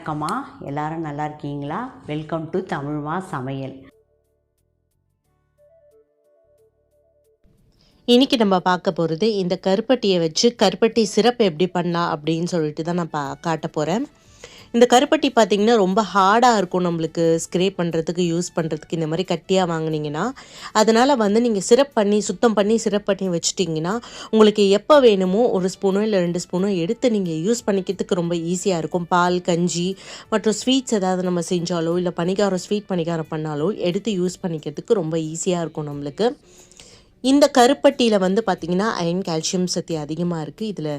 வணக்கம்மா. எல்லாரும் நல்லா இருக்கீங்களா? வெல்கம் டு தமிழ்மா சமையல் இன்னைக்கு நம்ம பார்க்க போகிறது இந்த கருப்பட்டியை வச்சு கருப்பட்டி சிரப் எப்படி பண்ணலாம் அப்படின்னு சொல்லிட்டு தான் நான் பா காட்ட போகிறேன் இந்த கருப்பட்டி பார்த்திங்கன்னா ரொம்ப ஹார்டாக இருக்கும் நம்மளுக்கு ஸ்க்ரே பண்ணுறதுக்கு யூஸ் பண்ணுறதுக்கு இந்த மாதிரி கட்டியாக வாங்குனீங்கன்னா அதனால் வந்து நீங்கள் சிரப் பண்ணி சுத்தம் பண்ணி சிரப் பண்ணி வச்சிட்டிங்கன்னா உங்களுக்கு எப்போ வேணுமோ ஒரு ஸ்பூனோ இல்லை ரெண்டு ஸ்பூனோ எடுத்து நீங்கள் யூஸ் பண்ணிக்கிறதுக்கு ரொம்ப ஈஸியாக இருக்கும். பால் கஞ்சி மற்றும் ஸ்வீட்ஸ் ஏதாவது நம்ம செஞ்சாலோ இல்லை பணிகாரம் ஸ்வீட் பணிகாரம் பண்ணாலோ எடுத்து யூஸ் பண்ணிக்கிறதுக்கு ரொம்ப ஈஸியாக இருக்கும் நம்மளுக்கு. இந்த கருப்பட்டியில் வந்து பார்த்திங்கன்னா அயன் கால்சியம் சக்தி அதிகமாக இருக்குது இதில்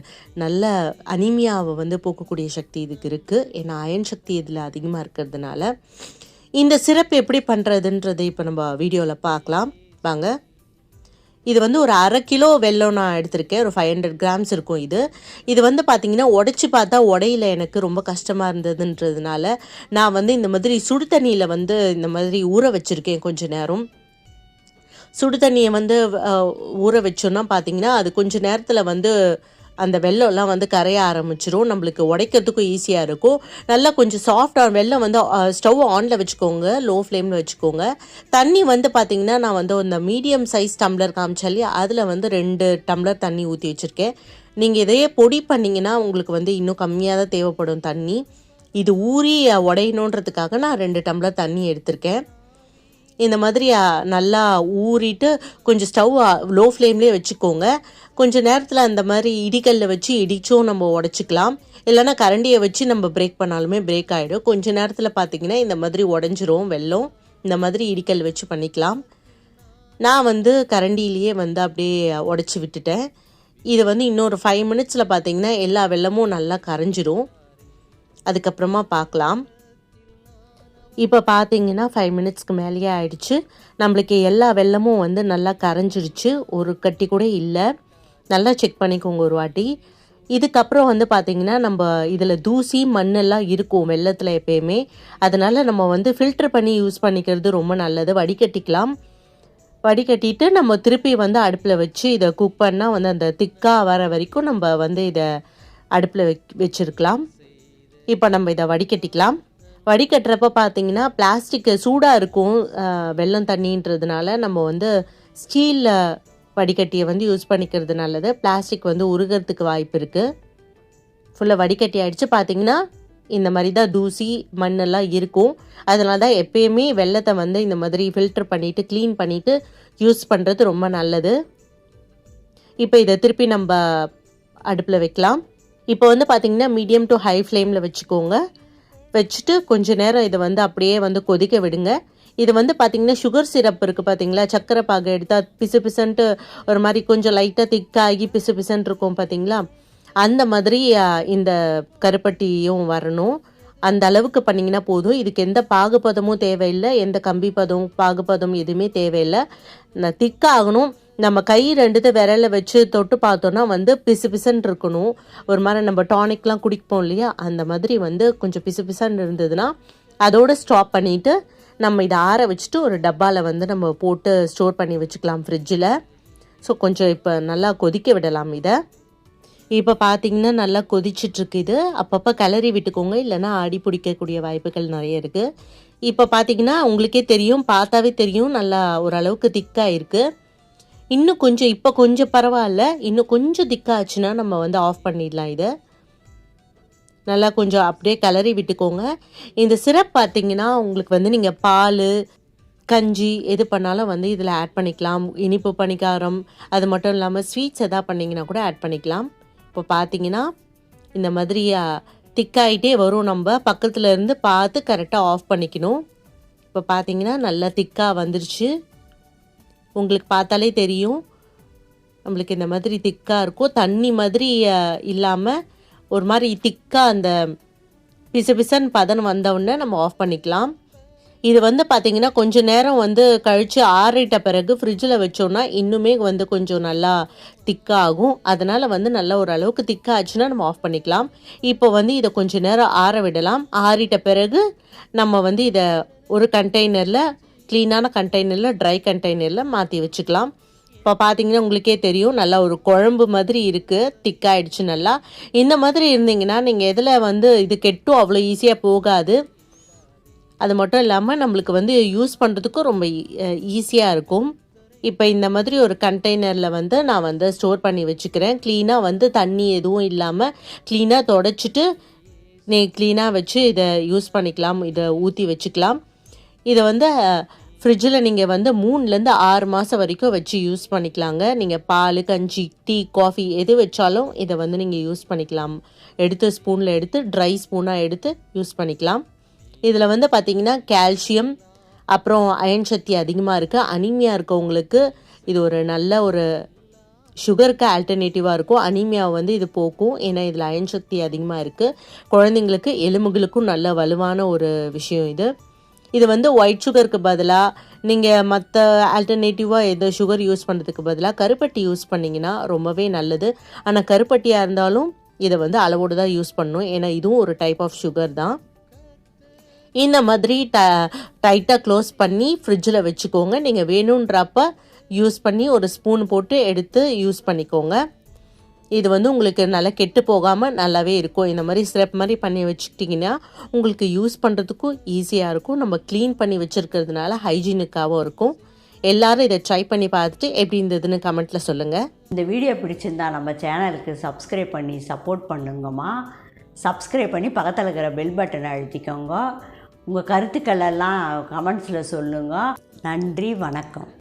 நல்ல அனிமியாவை வந்து போக்கக்கூடிய சக்தி இதுக்கு இருக்குது ஏன்னா அயன் சக்தி இதில் அதிகமாக இருக்கிறதுனால. இந்த சிறப்பு எப்படி பண்ணுறதுன்றதை இப்போ நம்ம வீடியோவில் பார்க்கலாம் வாங்க. இது வந்து ஒரு அரை கிலோ வெல்லம் நான் எடுத்திருக்கேன். ஒரு ஃபைவ் ஹண்ட்ரட் கிராம்ஸ் இருக்கும் இது. இது வந்து பார்த்தீங்கன்னா உடச்சி பார்த்தா உடையில எனக்கு ரொம்ப கஷ்டமாக இருந்ததுன்றதுனால நான் வந்து இந்த மாதிரி சுடு தண்ணியில் வந்து இந்த மாதிரி ஊற வச்சுருக்கேன் கொஞ்சம் நேரம். சுடு தண்ணியை வந்து ஊற வச்சோன்னா பார்த்தீங்கன்னா அது கொஞ்சம் நேரத்தில் வந்து அந்த வெள்ளம்லாம் வந்து கரைய ஆரம்பிச்சிரும். நம்மளுக்கு உடைக்கிறதுக்கும் ஈஸியாக இருக்கும். நல்லா கொஞ்சம் சாஃப்டாக வெள்ளம் வந்து ஸ்டவ் ஆனில் வச்சுக்கோங்க. லோ ஃப்ளேமில் வச்சுக்கோங்க. தண்ணி வந்து பார்த்தீங்கன்னா நான் வந்து அந்த மீடியம் சைஸ் டம்ளர் காமிச்சாலே அதில் வந்து ரெண்டு டம்ளர் தண்ணி ஊற்றி வச்சுருக்கேன். நீங்கள் இதையே பொடி பண்ணிங்கன்னா உங்களுக்கு வந்து இன்னும் கம்மியாக தான் தேவைப்படும் தண்ணி. இது ஊறி உடையணுன்றதுக்காக நான் ரெண்டு டம்ளர் தண்ணி எடுத்திருக்கேன். இந்த மாதிரி நல்லா ஊறிட்டு கொஞ்சம் ஸ்டவ் லோ ஃப்ளேம்லேயே வச்சுக்கோங்க. கொஞ்சம் நேரத்தில் அந்த மாதிரி இடிக்கல்ல வச்சு இடிச்சும் நம்ம உடச்சிக்கலாம். இல்லைன்னா கரண்டியை வச்சு நம்ம பிரேக் பண்ணாலுமே பிரேக் ஆகிடும் கொஞ்ச நேரத்தில் பார்த்தீங்கன்னா இந்த மாதிரி உடஞ்சிரும் வெல்லம் இந்த மாதிரி இடிக்கல் வச்சு பண்ணிக்கலாம். நான் வந்து கரண்டியிலேயே வந்து அப்படியே உடச்சி விட்டுட்டேன். இது வந்து இன்னொரு ஃபைவ் மினிட்ஸில் பார்த்தீங்கன்னா எல்லா வெல்லமும் நல்லா கரைஞ்சிரும். அதுக்கப்புறமா பார்க்கலாம் இப்போ பார்த்தீங்கன்னா ஃபைவ் மினிட்ஸ்க்கு மேலேயே ஆயிடுச்சு. நம்மளுக்கு எல்லா வெள்ளமும் வந்து நல்லா கரைஞ்சிருச்சு. ஒரு கட்டி கூட இல்லை. நல்லா செக் பண்ணிக்கோங்க ஒரு வாட்டி. இதுக்கப்புறம் வந்து பார்த்தீங்கன்னா நம்ம இதில் தூசி மண்ணெல்லாம் இருக்கும் வெள்ளத்தில் எப்பயுமே. அதனால் நம்ம வந்து ஃபில்டர் பண்ணி யூஸ் பண்ணிக்கிறது ரொம்ப நல்லது. வடிகட்டிக்கலாம். வடிகட்டிட்டு நம்ம திருப்பி வந்து அடுப்பில் வச்சு இதை குக் பண்ணால் வந்து அந்த திக்காக வர வரைக்கும் நம்ம வந்து இதை அடுப்பில் வெக் வச்சுருக்கலாம். இப்போ நம்ம இதை வடிகட்டிக்கலாம். வடிகட்டுறப்ப பார்த்தீங்கன்னா பிளாஸ்டிக்கு சூடாக இருக்கும் வெள்ளம் வெல்லம் தண்ணின்றதுனால நம்ம வந்து ஸ்டீலில் வடிகட்டியை வந்து யூஸ் பண்ணிக்கிறது நல்லது. பிளாஸ்டிக் வந்து உருகிறதுக்கு வாய்ப்பு இருக்குது ஃபுல்லாக வடிகட்டி ஆகிடுச்சு பார்த்தீங்கன்னா இந்த மாதிரி தான் தூசி மண்ணெல்லாம் இருக்கும். அதனால தான் எப்பயுமே வெள்ளத்தை வந்து இந்த மாதிரி ஃபில்டர் பண்ணிவிட்டு க்ளீன் பண்ணிவிட்டு யூஸ் பண்ணுறது ரொம்ப நல்லது. இப்போ இதை திருப்பி நம்ம அடுப்பில் வைக்கலாம். இப்போ வந்து பார்த்திங்கன்னா மீடியம் டு ஹை ஃப்ளேமில் வச்சுக்கோங்க. வச்சுட்டு கொஞ்ச நேரம் இதை வந்து அப்படியே வந்து கொதிக்க விடுங்க. இது வந்து பார்த்தீங்கன்னா சுகர் சிரப் இருக்குது பார்த்தீங்களா சக்கரை பாகு எடுத்தால் பிசு பிசுன்ட்டு ஒரு மாதிரி கொஞ்சம் லைட்டாக திக்காகி பிசு பிசுன்ட்டு இருக்கும் பார்த்தீங்களா அந்த மாதிரி இந்த கருப்பட்டியும் வரணும். அந்த அளவுக்கு பண்ணிங்கன்னா போதும். இதுக்கு எந்த பாகுபதமும் தேவையில்லை. எந்த கம்பி பதம் பாகுபதம் எதுவுமே தேவையில்லை. நான் திக்காகணும் நம்ம கை ரெண்டுத்தை விரல வச்சு தொட்டு பார்த்தோன்னா வந்து பிசு பிசுன்னு இருக்கணும். ஒரு மாதிரி நம்ம டானிக்லாம் குடிப்போம் இல்லையா? அந்த மாதிரி வந்து கொஞ்சம் பிசு பிசுன்னு இருந்ததுன்னா அதோடு ஸ்டாப் பண்ணிவிட்டு நம்ம இதை ஆற வச்சுட்டு ஒரு டப்பாவில் வந்து நம்ம போட்டு ஸ்டோர் பண்ணி வச்சுக்கலாம் ஃப்ரிட்ஜில் ஸோ கொஞ்சம் இப்போ நல்லா கொதிக்க விடலாம் இதை. இப்போ பார்த்தீங்கன்னா நல்லா கொதிச்சிட்ருக்கு இது. அப்பப்போ கிளறி விட்டுக்கோங்க. இல்லைன்னா அடி பிடிக்கக்கூடிய வாய்ப்புகள் நிறைய இருக்குது இப்போ பார்த்தீங்கன்னா உங்களுக்கே தெரியும் பார்த்தாவே தெரியும். நல்லா ஓரளவுக்கு திக்காக இருக்குது இன்னும் கொஞ்சம் இப்போ கொஞ்சம் பரவாயில்ல. இன்னும் கொஞ்சம் திக்காச்சுன்னா நம்ம வந்து ஆஃப் பண்ணிடலாம் இதை. நல்லா கொஞ்சம் அப்படியே கிளறி விட்டுக்கோங்க. இந்த சிரப் பார்த்தீங்கன்னா உங்களுக்கு வந்து நீங்கள் பால் கஞ்சி எது பண்ணாலும் வந்து இதில் ஆட் பண்ணிக்கலாம். இனிப்பு பணிக்காரம் அது மட்டும் இல்லாமல் ஸ்வீட்ஸ் எதாவது பண்ணிங்கன்னா கூட ஆட் பண்ணிக்கலாம். இப்போ பார்த்தீங்கன்னா இந்த மாதிரி திக்காயிட்டே வரும் நம்ம. பக்கத்தில் இருந்து பார்த்து கரெக்டாக ஆஃப் பண்ணிக்கணும். இப்போ பார்த்தீங்கன்னா நல்லா திக்காக வந்துருச்சு. உங்களுக்கு பார்த்தாலே தெரியும். நம்மளுக்கு இந்த மாதிரி திக்காக இருக்கும் தண்ணி மாதிரி இல்லாமல் ஒரு மாதிரி திக்காக அந்த பிசு பிசன் பதன் வந்தவுடனே நம்ம ஆஃப் பண்ணிக்கலாம். இது வந்து பார்த்திங்கன்னா கொஞ்சம் நேரம் வந்து கழித்து ஆறிட்ட பிறகு ஃப்ரிட்ஜில் வச்சோன்னா இன்னுமே வந்து கொஞ்சம் நல்லா திக்காகும் அதனால் வந்து நல்லா ஓரளவுக்கு திக்காச்சுன்னா நம்ம ஆஃப் பண்ணிக்கலாம். இப்போ வந்து இதை கொஞ்சம் நேரம் ஆற விடலாம். ஆறிட்ட பிறகு நம்ம வந்து இதை ஒரு கண்டெய்னரில் க்ளீனான கண்டெய்னரில் ட்ரை கண்டெய்னரில் மாற்றி வச்சுக்கலாம். இப்போ பார்த்தீங்கன்னா உங்களுக்கே தெரியும் நல்லா ஒரு குழம்பு மாதிரி இருக்குது திக்காயிடுச்சு நல்லா. இந்த மாதிரி இருந்தீங்கன்னா நீங்கள் எதில் வந்து இது கெட்டும் அவ்வளோ ஈஸியாக போகாது. அது மட்டும் இல்லாமல் நம்மளுக்கு வந்து யூஸ் பண்ணுறதுக்கும் ரொம்ப e-, ஈஸியாக இருக்கும். இப்போ இந்த மாதிரி ஒரு கண்டெய்னரில் வந்து நான் வந்து ஸ்டோர் பண்ணி வச்சுக்கிறேன். க்ளீனாக வந்து தண்ணி எதுவும் இல்லாமல் க்ளீனாக தொடச்சிட்டு நீ க்ளீனாக வச்சு இதை யூஸ் பண்ணிக்கலாம். இதை ஊற்றி வச்சுக்கலாம். இதை வந்து ஃப்ரிட்ஜில் நீங்கள் வந்து மூணுலேருந்து ஆறு மாதம் வரைக்கும் வச்சு யூஸ் பண்ணிக்கலாங்க. நீங்கள் பால் கஞ்சி டீ காஃபி எது வச்சாலும் இதை வந்து நீங்கள் யூஸ் பண்ணிக்கலாம். எடுத்து ஸ்பூனில் எடுத்து ட்ரை ஸ்பூனாக எடுத்து யூஸ் பண்ணிக்கலாம். இதில் வந்து பார்த்திங்கன்னா கால்சியம் அப்புறம் அயன் சக்தி அதிகமாக இருக்குது அனிமியா இருக்கவங்களுக்கு இது ஒரு நல்ல ஒரு சுகருக்கு ஆல்டர்னேட்டிவாக இருக்கும். அனிமியாவை வந்து இது போக்கும். ஏன்னா இதில் அயன் சக்தி அதிகமாக இருக்குது குழந்தைங்களுக்கு எலும்புகளுக்கும் நல்ல வலுவான ஒரு விஷயம் இது. இது வந்து ஒயிட் சுகருக்கு பதிலாக நீங்கள் மற்ற ஆல்டர்னேட்டிவாக எது சுகர் யூஸ் பண்ணுறதுக்கு பதிலாக கருப்பட்டி யூஸ் பண்ணிங்கன்னா ரொம்பவே நல்லது. ஆனால் கருப்பட்டியாக இருந்தாலும் இதை வந்து அளவோடு தான் யூஸ் பண்ணணும். ஏன்னா இதுவும் ஒரு டைப் ஆஃப் சுகர் தான். இந்த மாதிரி ட டைட்டாக க்ளோஸ் பண்ணி ஃப்ரிட்ஜில் வச்சுக்கோங்க. நீங்கள் வேணுன்றப்ப யூஸ் பண்ணி ஒரு ஸ்பூன் போட்டு எடுத்து யூஸ் பண்ணிக்கோங்க. இது வந்து உங்களுக்கு நல்லா கெட்டு போகாமல் நல்லாவே இருக்கும். இந்த மாதிரி சிரப் மாதிரி பண்ணி வச்சுக்கிட்டிங்கன்னா உங்களுக்கு யூஸ் பண்ணுறதுக்கும் ஈஸியாக இருக்கும். நம்ம க்ளீன் பண்ணி வச்சுருக்கிறதுனால ஹைஜீனிக்காகவும் இருக்கும். எல்லாரும் இதை ட்ரை பண்ணி பார்த்துட்டு எப்படி இருந்ததுன்னு கமெண்ட்டில் சொல்லுங்கள் இந்த வீடியோ பிடிச்சிருந்தா நம்ம சேனலுக்கு சப்ஸ்கிரைப் பண்ணி சப்போர்ட் பண்ணுங்கம்மா. சப்ஸ்கிரைப் பண்ணி பக்கத்தில் இருக்கிற பெல் பட்டனை அழுத்திக்கோங்க. உங்கள் கருத்துக்கள் எல்லாம் கமெண்ட்ஸில் சொல்லுங்கள் நன்றி வணக்கம்.